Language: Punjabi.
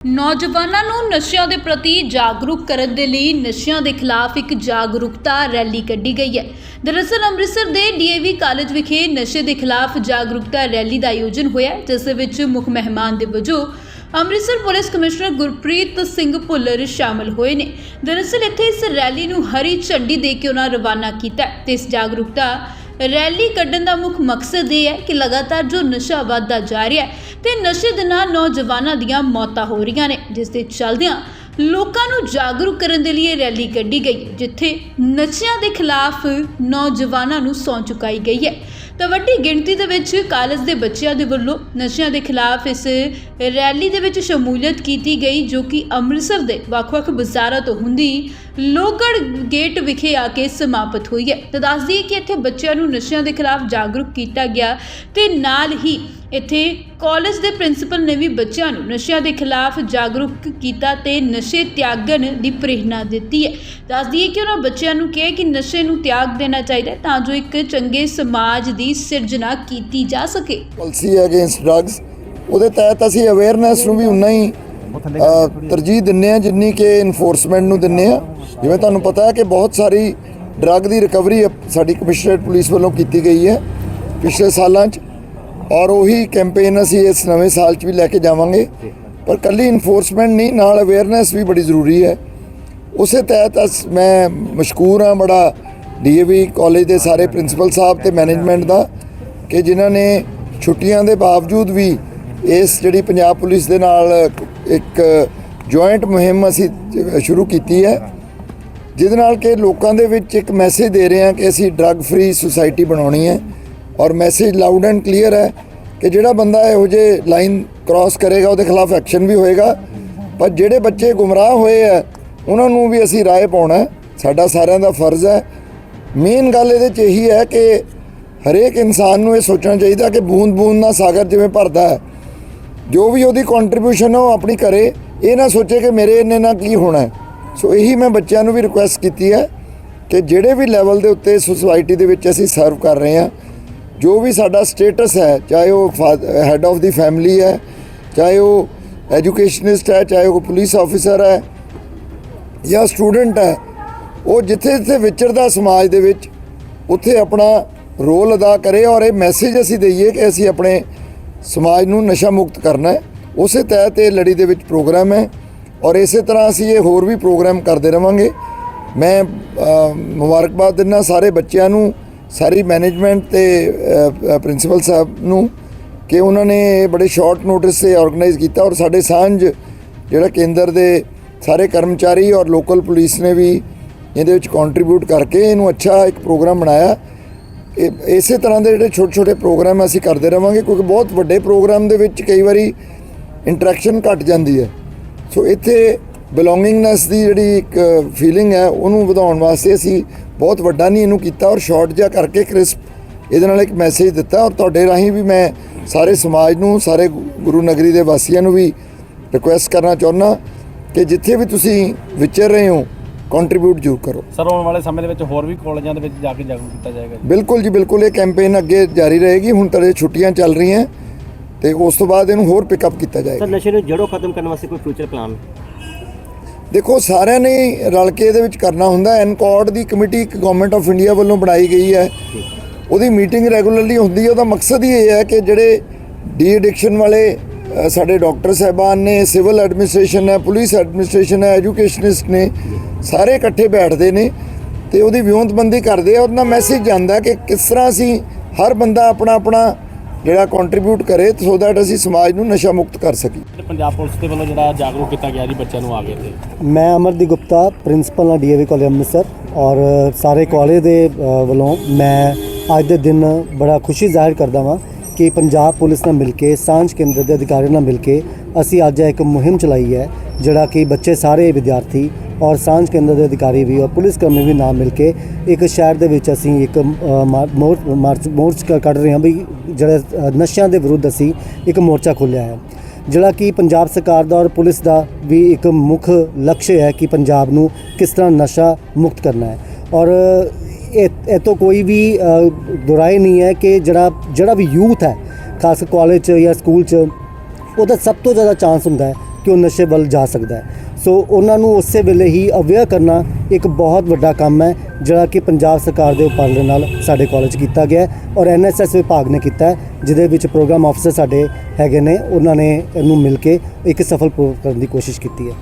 ਨੌਜਵਾਨਾਂ ਨੂੰ ਨਸ਼ਿਆਂ ਦੇ ਪ੍ਰਤੀ ਜਾਗਰੂਕ ਕਰਨ ਦੇ ਲਈ ਨਸ਼ਿਆਂ ਦੇ ਖਿਲਾਫ ਇੱਕ ਜਾਗਰੂਕਤਾ ਰੈਲੀ ਕੱਢੀ ਗਈ ਹੈ। ਦਰਅਸਲ ਅੰਮ੍ਰਿਤਸਰ ਦੇ ਡੀਏਵੀ ਕਾਲਜ ਵਿਖੇ ਨਸ਼ੇ ਦੇ ਖਿਲਾਫ ਜਾਗਰੂਕਤਾ ਰੈਲੀ ਦਾ ਆਯੋਜਨ ਹੋਇਆ ਜਿਸ ਵਿੱਚ ਮੁੱਖ ਮਹਿਮਾਨ ਦੇ ਵਜੋਂ ਅੰਮ੍ਰਿਤਸਰ ਪੁਲਿਸ ਕਮਿਸ਼ਨਰ ਗੁਰਪ੍ਰੀਤ ਸਿੰਘ ਭੁੱਲਰ ਸ਼ਾਮਲ ਹੋਏ ਨੇ। ਦਰਅਸਲ ਇੱਥੇ ਇਸ ਰੈਲੀ ਨੂੰ ਹਰੀ ਝੰਡੀ ਦੇ ਕੇ ਉਹਨਾਂ ਰਵਾਨਾ ਕੀਤਾ ਹੈ ਤੇ ਇਸ ਜਾਗਰੂਕਤਾ ਰੈਲੀ ਕੱਢਣ ਦਾ ਮੁੱਖ ਮਕਸਦ ਇਹ ਹੈ ਕਿ ਲਗਾਤਾਰ ਜੋ ਨਸ਼ਾ ਵੱਧਦਾ ਜਾ ਰਿਹਾ ਹੈ, ਤੇ ਨਸ਼ੇ ਦੇ ਨਾਲ ਨੌਜਵਾਨਾਂ ਦੀਆਂ ਮੌਤਾਂ ਹੋ ਰਹੀਆਂ ਨੇ, ਜਿਸ ਦੇ ਚੱਲਦਿਆਂ ਲੋਕਾਂ ਨੂੰ ਜਾਗਰੂਕ ਕਰਨ ਦੇ ਲਈ ਇਹ ਰੈਲੀ ਕੱਢੀ ਗਈ, ਜਿੱਥੇ ਨਸ਼ਿਆਂ ਦੇ ਖਿਲਾਫ ਨੌਜਵਾਨਾਂ ਨੂੰ ਸੌਂ ਚੁਕਾਈ ਗਈ ਹੈ। ਤਾਂ ਵੱਡੀ ਗਿਣਤੀ ਦੇ ਵਿੱਚ ਕਾਲਜ ਦੇ ਬੱਚਿਆਂ ਦੇ ਵੱਲੋਂ ਨਸ਼ਿਆਂ ਦੇ ਖਿਲਾਫ ਇਸ ਰੈਲੀ ਦੇ ਵਿੱਚ ਸ਼ਮੂਲੀਅਤ ਕੀਤੀ ਗਈ, ਜੋ ਕਿ ਅੰਮ੍ਰਿਤਸਰ ਦੇ ਵੱਖ-ਵੱਖ ਬਾਜ਼ਾਰਾਂ ਤੋਂ ਹੁੰਦੀ ਲੋਗੜ ਗੇਟ ਵਿਖੇ ਆ ਕੇ ਸਮਾਪਤ ਹੋਈ ਹੈ। ਤਾਂ ਦੱਸ ਦਈਏ ਕਿ ਇੱਥੇ ਬੱਚਿਆਂ ਨੂੰ ਨਸ਼ਿਆਂ ਦੇ ਖਿਲਾਫ ਜਾਗਰੂਕ ਕੀਤਾ ਗਿਆ ਤੇ ਨਾਲ ਹੀ ਇੱਥੇ ਕਾਲਜ ਦੇ ਪ੍ਰਿੰਸੀਪਲ ਨੇ ਵੀ ਬੱਚਿਆਂ ਨੂੰ ਨਸ਼ਿਆਂ ਦੇ ਖਿਲਾਫ ਜਾਗਰੂਕ ਕੀਤਾ ਤੇ ਨਸ਼ੇ ਤਿਆਗਣ ਦੀ ਪ੍ਰੇਰਣਾ ਦਿੱਤੀ ਹੈ। ਦੱਸ ਦਈਏ ਕਿ ਉਹਨਾਂ ਬੱਚਿਆਂ ਨੂੰ ਕਿਹਾ ਕਿ ਨਸ਼ੇ ਨੂੰ ਤਿਆਗ ਦੇਣਾ ਚਾਹੀਦਾ ਤਾਂ ਜੋ ਇੱਕ ਚੰਗੇ ਸਮਾਜ ਦੀ ਸਿਰਜਣਾ ਕੀਤੀ ਜਾ ਸਕੇ। ਪਾਲਿਸੀ ਅਗੇਂਸਟ ਡਰੱਗਸ ਉਹਦੇ ਤਹਿਤ ਅਸੀਂ ਅਵੇਅਰਨੈਸ ਨੂੰ ਵੀ ਉਨਾ ਹੀ ਤਰਜੀਹ ਦਿੰਨੇ ਆ ਜਿੰਨੀ ਕਿ ਇਨਫੋਰਸਮੈਂਟ ਨੂੰ ਦਿੰਨੇ ਆ। ਜਿਵੇਂ ਤੁਹਾਨੂੰ ਪਤਾ ਹੈ ਕਿ ਬਹੁਤ ਸਾਰੀ ਡਰੱਗ ਦੀ ਰਿਕਵਰੀ ਸਾਡੀ ਕਮਿਸ਼ਨਰੇਟ ਪੁਲਿਸ ਵੱਲੋਂ ਕੀਤੀ ਗਈ ਹੈ ਪਿਛਲੇ ਸਾਲਾਂ 'ਚ। ਔਰ ਉਹੀ ਕੈਂਪੇਨ ਅਸੀਂ ਇਸ ਨਵੇਂ ਸਾਲ 'ਚ ਵੀ ਲੈ ਕੇ ਜਾਵਾਂਗੇ। ਪਰ ਕੱਲੀ ਇਨਫੋਰਸਮੈਂਟ ਨਹੀਂ ਨਾਲ ਅਵੇਅਰਨੈਸ ਵੀ ਬੜੀ ਜ਼ਰੂਰੀ ਹੈ। ਉਸੇ ਤਹਿਤ ਅਸ ਮੈਂ ਮਸ਼ਕੂਰ ਹਾਂ ਬੜਾ ਡੀਏਵੀ ਕਾਲਜ ਦੇ ਸਾਰੇ ਪ੍ਰਿੰਸੀਪਲ ਸਾਹਿਬ ਤੇ ਮੈਨੇਜਮੈਂਟ ਦਾ ਕਿ ਜਿਨ੍ਹਾਂ ਨੇ ਛੁੱਟੀਆਂ ਦੇ ਬਾਵਜੂਦ ਵੀ ਇਸ ਜਿਹੜੀ ਪੰਜਾਬ ਪੁਲਿਸ ਦੇ ਨਾਲ ਇੱਕ ਜੁਆਇੰਟ ਮੁਹਿੰਮ ਅਸੀਂ ਸ਼ੁਰੂ ਕੀਤੀ ਹੈ, ਜਿਹਦੇ ਨਾਲ ਕਿ ਲੋਕਾਂ ਦੇ ਵਿੱਚ ਇੱਕ ਮੈਸੇਜ ਦੇ ਰਹੇ ਹਾਂ ਕਿ ਅਸੀਂ ਡਰੱਗ ਫ੍ਰੀ ਸੁਸਾਇਟੀ ਬਣਾਉਣੀ ਹੈ ਔਰ ਮੈਸੇਜ ਲਾਊਡ ਐਂਡ ਕਲੀਅਰ ਹੈ ਕਿ ਜਿਹੜਾ ਬੰਦਾ ਇਹੋ ਜਿਹੇ ਲਾਈਨ ਕ੍ਰਾਸ ਕਰੇਗਾ, ਉਹਦੇ ਖਿਲਾਫ ਐਕਸ਼ਨ ਵੀ ਹੋਏਗਾ। ਪਰ ਜਿਹੜੇ ਬੱਚੇ ਗੁੰਮਰਾਹ ਹੋਏ ਆ ਉਹਨਾਂ ਨੂੰ ਵੀ ਅਸੀਂ ਰਾਏ ਪਾਉਣਾ ਸਾਡਾ ਸਾਰਿਆਂ ਦਾ ਫਰਜ਼ ਹੈ। ਮੇਨ ਗੱਲ ਇਹਦੇ 'ਚ ਇਹੀ ਹੈ ਕਿ ਹਰੇਕ ਇਨਸਾਨ ਨੂੰ ਇਹ ਸੋਚਣਾ ਚਾਹੀਦਾ ਕਿ ਬੂੰਦ ਬੂੰਦ ਨਾਲ ਸਾਗਰ ਜਿਵੇਂ ਭਰਦਾ ਹੈ ਜੋ ਵੀ ਉਹਦੀ ਕੰਟਰੀਬਿਊਸ਼ਨ ਹੈ ਉਹ ਆਪਣੀ ਕਰੇ, ਇਹ ਨਾ ਸੋਚੇ ਕਿ ਮੇਰੇ ਇੰਨੇ ਨਾਲ ਕੀ ਹੋਣਾ ਸੋ ਇਹੀ ਮੈਂ ਬੱਚਿਆਂ ਨੂੰ ਵੀ ਰਿਕੁਐਸਟ ਕੀਤੀ ਹੈ ਕਿ ਜਿਹੜੇ ਵੀ ਲੈਵਲ ਦੇ ਉੱਤੇ ਸੁਸਾਇਟੀ ਦੇ ਵਿੱਚ ਅਸੀਂ ਸਰਵ ਕਰ ਰਹੇ ਹਾਂ, ਜੋ ਵੀ ਸਾਡਾ ਸਟੇਟਸ ਹੈ, ਚਾਹੇ ਉਹ ਹੈੱਡ ਆਫ ਦੀ ਫੈਮਿਲੀ ਹੈ, ਚਾਹੇ ਉਹ ਐਜੂਕੇਸ਼ਨਿਸਟ ਹੈ, ਚਾਹੇ ਉਹ ਪੁਲਿਸ ਆਫੀਸਰ ਹੈ ਜਾਂ ਸਟੂਡੈਂਟ ਹੈ, ਉਹ ਜਿੱਥੇ ਜਿੱਥੇ ਵਿਚਰਦਾ ਸਮਾਜ ਦੇ ਵਿੱਚ, ਉੱਥੇ ਆਪਣਾ ਰੋਲ ਅਦਾ ਕਰੇ ਔਰ ਇਹ ਮੈਸੇਜ ਅਸੀਂ ਦਈਏ ਕਿ ਅਸੀਂ ਆਪਣੇ ਸਮਾਜ ਨੂੰ ਨਸ਼ਾ ਮੁਕਤ ਕਰਨਾ ਹੈ। ਉਸੇ ਤਹਿਤ ਇਹ ਲੜੀ ਦੇ ਵਿੱਚ ਪ੍ਰੋਗਰਾਮ ਹੈ ਔਰ ਇਸੇ ਤਰ੍ਹਾਂ ਅਸੀਂ ਇਹ ਹੋਰ ਵੀ ਪ੍ਰੋਗਰਾਮ ਕਰਦੇ ਰਵਾਂਗੇ। ਮੈਂ ਮੁਬਾਰਕਬਾਦ ਦਿੰਦਾ ਸਾਰੇ ਬੱਚਿਆਂ ਨੂੰ, ਸਾਰੀ ਮੈਨੇਜਮੈਂਟ ਤੇ ਪ੍ਰਿੰਸੀਪਲ ਸਾਹਿਬ ਨੂੰ ਕਿ ਉਹਨਾਂ ਨੇ ਇਹ ਬੜੇ ਸ਼ਾਰਟ ਨੋਟਿਸ ਤੇ ਆਰਗੇਨਾਈਜ਼ ਕੀਤਾ ਔਰ ਸਾਡੇ ਸਾਂਝ ਜਿਹੜਾ ਕੇਂਦਰ ਦੇ ਸਾਰੇ ਕਰਮਚਾਰੀ ਔਰ ਲੋਕਲ ਪੁਲਿਸ ਨੇ ਵੀ ਇਹਦੇ ਵਿੱਚ ਕੰਟਰੀਬਿਊਟ ਕਰਕੇ ਇਹਨੂੰ ਅੱਛਾ ਇੱਕ ਪ੍ਰੋਗਰਾਮ ਬਣਾਇਆ। ਇਹ ਇਸੇ ਤਰ੍ਹਾਂ ਦੇ ਜਿਹੜੇ ਛੋਟੇ ਛੋਟੇ ਪ੍ਰੋਗਰਾਮ ਅਸੀਂ ਕਰਦੇ ਰਵਾਂਗੇ, ਕਿਉਂਕਿ ਬਹੁਤ ਵੱਡੇ ਪ੍ਰੋਗਰਾਮ ਦੇ ਵਿੱਚ ਕਈ ਵਾਰੀ ਇੰਟਰੈਕਸ਼ਨ ਘਟ ਜਾਂਦੀ ਹੈ। ਸੋ ਇੱਥੇ ਬਿਲੋਂਗਿੰਗਨੈਸ ਦੀ ਜਿਹੜੀ ਇੱਕ ਫੀਲਿੰਗ ਹੈ, ਉਹਨੂੰ ਵਧਾਉਣ ਵਾਸਤੇ ਅਸੀਂ ਬਹੁਤ ਵੱਡਾ ਨਹੀਂ ਇਹਨੂੰ ਕੀਤਾ ਔਰ ਸ਼ਾਰਟ ਜਿਹਾ ਕਰਕੇ ਕ੍ਰਿਸਪ ਇਹਦੇ ਨਾਲ ਇੱਕ ਮੈਸੇਜ ਦਿੱਤਾ ਔਰ ਤੁਹਾਡੇ ਰਾਹੀਂ ਵੀ ਮੈਂ ਸਾਰੇ ਸਮਾਜ ਨੂੰ, ਸਾਰੇ ਗੁਰੂ ਨਗਰੀ ਦੇ ਵਾਸੀਆਂ ਨੂੰ ਵੀ ਰਿਕੁਐਸਟ ਕਰਨਾ ਚਾਹੁੰਦਾ ਕਿ ਜਿੱਥੇ ਵੀ ਤੁਸੀਂ ਵਿਚਰ ਰਹੇ ਹੋ ਕੰਟਰੀਬਿਊਟ ਜ਼ਰੂਰ ਕਰੋ। ਸਰ ਆਉਣ ਵਾਲੇ ਸਮੇਂ ਦੇ ਵਿੱਚ ਹੋਰ ਵੀ ਕਾਲਜਾਂ ਦੇ ਵਿੱਚ ਜਾ ਕੇ ਜਾਗਰੂਕ ਕੀਤਾ ਜਾਏਗਾ ਜੀ। ਬਿਲਕੁਲ ਜੀ ਬਿਲਕੁਲ। ਇਹ ਕੈਂਪੇਨ ਅੱਗੇ ਜਾਰੀ ਰਹੇਗੀ। ਹੁਣ ਤੇਰੇ ਛੁੱਟੀਆਂ ਚੱਲ ਰਹੀਆਂ। ਤੇ ਉਸ ਤੋਂ ਬਾਅਦ ਇਹਨੂੰ ਹੋਰ ਪਿਕਅਪ ਕੀਤਾ ਸਰ ਜਾਏਗਾ ਨਸ਼ੇ ਨੂੰ ਜੜੋਂ ਖਤਮ ਕਰਨ ਵਾਸਤੇ ਕੋਈ ਫਿਊਚਰ ਪਲਾਨ ਦੇਖੋ ਸਾਰਿਆਂ ਨੇ ਰਲ ਕੇ ਇਹਦੇ ਵਿੱਚ ਕਰਨਾ ਹੁੰਦਾ। ਐਨਕੋਡ ਦੀ ਕਮੇਟੀ ਇੱਕ ਗਵਰਨਮੈਂਟ ਆਫ ਇੰਡੀਆ ਵੱਲੋਂ ਬਣਾਈ ਗਈ ਹੈ। ਉਹਦੀ ਮੀਟਿੰਗ ਰੈਗੂਲਰਲੀ ਹੁੰਦੀ ਹੈ। ਉਹਦਾ ਮਕਸਦ ਹੀ ਇਹ ਹੈ ਕਿ ਜਿਹੜੇ ਡੀ ਐਡਿਕਸ਼ਨ ਵਾਲੇ ਸਾਡੇ ਡਾਕਟਰ ਸਾਹਿਬਾਨ ਨੇ ਸਿਵਲ ਐਡਮਿਨਿਸਟ੍ਰੇਸ਼ਨ ਹੈ ਪੁਲਿਸ ਐਡਮਿਨਿਸਟ੍ਰੇਸ਼ਨ ਹੈ ਐਜੂਕੇਸ਼ਨਿਸਟ ਨੇ ਸਾਰੇ ਇਕੱਠੇ ਬੈਠਦੇ ਨੇ ਤੇ ਉਹਦੀ ਵਿਉਂਤਬੰਦੀ ਕਰਦੇ ਆ। ਉਹਦਾ ਮੈਸੇਜ ਜਾਂਦਾ ਕਿ ਕਿਸ ਤਰ੍ਹਾਂ ਅਸੀਂ ਹਰ ਬੰਦਾ ਆਪਣਾ ਆਪਣਾ ਜਿਹੜਾ ਕੰਟਰੀਬਿਊਟ ਕਰੇ ਸੋ ਦੈਟ ਅਸੀਂ ਸਮਾਜ ਨੂੰ ਨਸ਼ਾ ਮੁਕਤ ਕਰ ਸਕੀਏ। ਤੇ ਪੰਜਾਬ ਪੁਲਿਸ ਦੇ ਵੱਲੋਂ ਜਿਹੜਾ ਜਾਗਰੂਕ ਕੀਤਾ ਗਿਆ ਜੀ ਬੱਚਿਆਂ ਨੂੰ ਆ ਕੇ ਤੇ। ਮੈਂ ਅਮਰਦੀਪ ਗੁਪਤਾ ਪ੍ਰਿੰਸੀਪਲ ਹਾਂ ਡੀਏਵੀ ਕਾਲਜ ਅੰਮ੍ਰਿਤਸਰ ਔਰ ਸਾਰੇ ਕਾਲਜ ਦੇ ਵੱਲੋਂ ਮੈਂ ਅੱਜ ਦੇ ਦਿਨ ਬੜਾ ਖੁਸ਼ੀ ਜ਼ਾਹਿਰ ਕਰਦਾ ਹਾਂ ਕਿ ਪੰਜਾਬ ਪੁਲਿਸ ਨਾਲ ਮਿਲ ਕੇ ਸਾਂਝ ਕੇਂਦਰ ਦੇ ਅਧਿਕਾਰੀਆਂ ਨਾਲ ਮਿਲ ਕੇ ਅਸੀਂ ਅੱਜ ਇੱਕ ਮੁਹਿੰਮ ਚਲਾਈ ਹੈ ਜਿਹੜਾ ਕਿ ਬੱਚੇ ਸਾਰੇ ਵਿਦਿਆਰਥੀ ਔਰ ਸਾਂਝ ਕੇਂਦਰ ਦੇ ਅਧਿਕਾਰੀ ਵੀ ਔਰ ਪੁਲਿਸ ਕਰਮੀ ਵੀ ਨਾਲ ਮਿਲ ਕੇ ਇੱਕ ਸ਼ਹਿਰ ਦੇ ਵਿੱਚ ਅਸੀਂ ਇੱਕ ਅ, ਮੋਰ- ਮਾਰਚ ਮੋਰਚ ਕੱਢ ਰਹੇ ਹਾਂ ਵੀ ਜਿਹੜਾ ਨਸ਼ਿਆਂ ਦੇ ਵਿਰੁੱਧ ਅਸੀਂ ਇੱਕ ਮੋਰਚਾ ਖੋਲ੍ਹਿਆ ਹੈ। ਜਿਹੜਾ ਕਿ ਪੰਜਾਬ ਸਰਕਾਰ ਦਾ ਔਰ ਪੁਲਿਸ ਦਾ ਵੀ ਇੱਕ ਮੁੱਖ ਲਕਸ਼ ਹੈ ਕਿ ਪੰਜਾਬ ਨੂੰ ਕਿਸ ਤਰ੍ਹਾਂ ਨਸ਼ਾ ਮੁਕਤ ਕਰਨਾ ਹੈ। ਔਰ ਇਹ ਇਹ ਤੋਂ ਕੋਈ ਵੀ ਦੁਰਾਏ ਨਹੀਂ ਹੈ ਕਿ ਜਿਹੜਾ ਜਿਹੜਾ ਵੀ ਯੂਥ ਹੈ ਖਾਸ ਕਾਲਜ 'ਚ ਜਾਂ ਸਕੂਲ 'ਚ ਉਹਦਾ ਸਭ ਤੋਂ ਜ਼ਿਆਦਾ ਚਾਂਸ ਹੁੰਦਾ ਹੈ ਕਿ ਉਹ ਨਸ਼ੇ ਵੱਲ ਜਾ ਸਕਦਾ ਹੈ। ਸੋ ਉਹਨਾਂ ਨੂੰ ਉਸੇ ਵੇਲੇ ਹੀ ਅਵੇਅਰ ਕਰਨਾ ਇੱਕ ਬਹੁਤ ਵੱਡਾ ਕੰਮ ਹੈ, ਜਿਹੜਾ ਕਿ ਪੰਜਾਬ ਸਰਕਾਰ ਦੇ ਉਪਰਾਲੇ ਨਾਲ ਸਾਡੇ ਕਾਲਜ ਕੀਤਾ ਗਿਆ ਹੈ ਔਰ ਐਨਐਸਐਸ ਵਿਭਾਗ ਨੇ ਕੀਤਾ ਜਿਹਦੇ ਵਿੱਚ ਪ੍ਰੋਗਰਾਮ ਆਫੀਸਰ ਸਾਡੇ ਹੈਗੇ ਨੇ, ਉਹਨਾਂ ਨੇ ਇਹਨੂੰ ਮਿਲ ਕੇ ਇੱਕ ਸਫਲ ਪ੍ਰੋਗਰਾਮ ਕਰਨ ਦੀ ਕੋਸ਼ਿਸ਼ ਕੀਤੀ ਹੈ।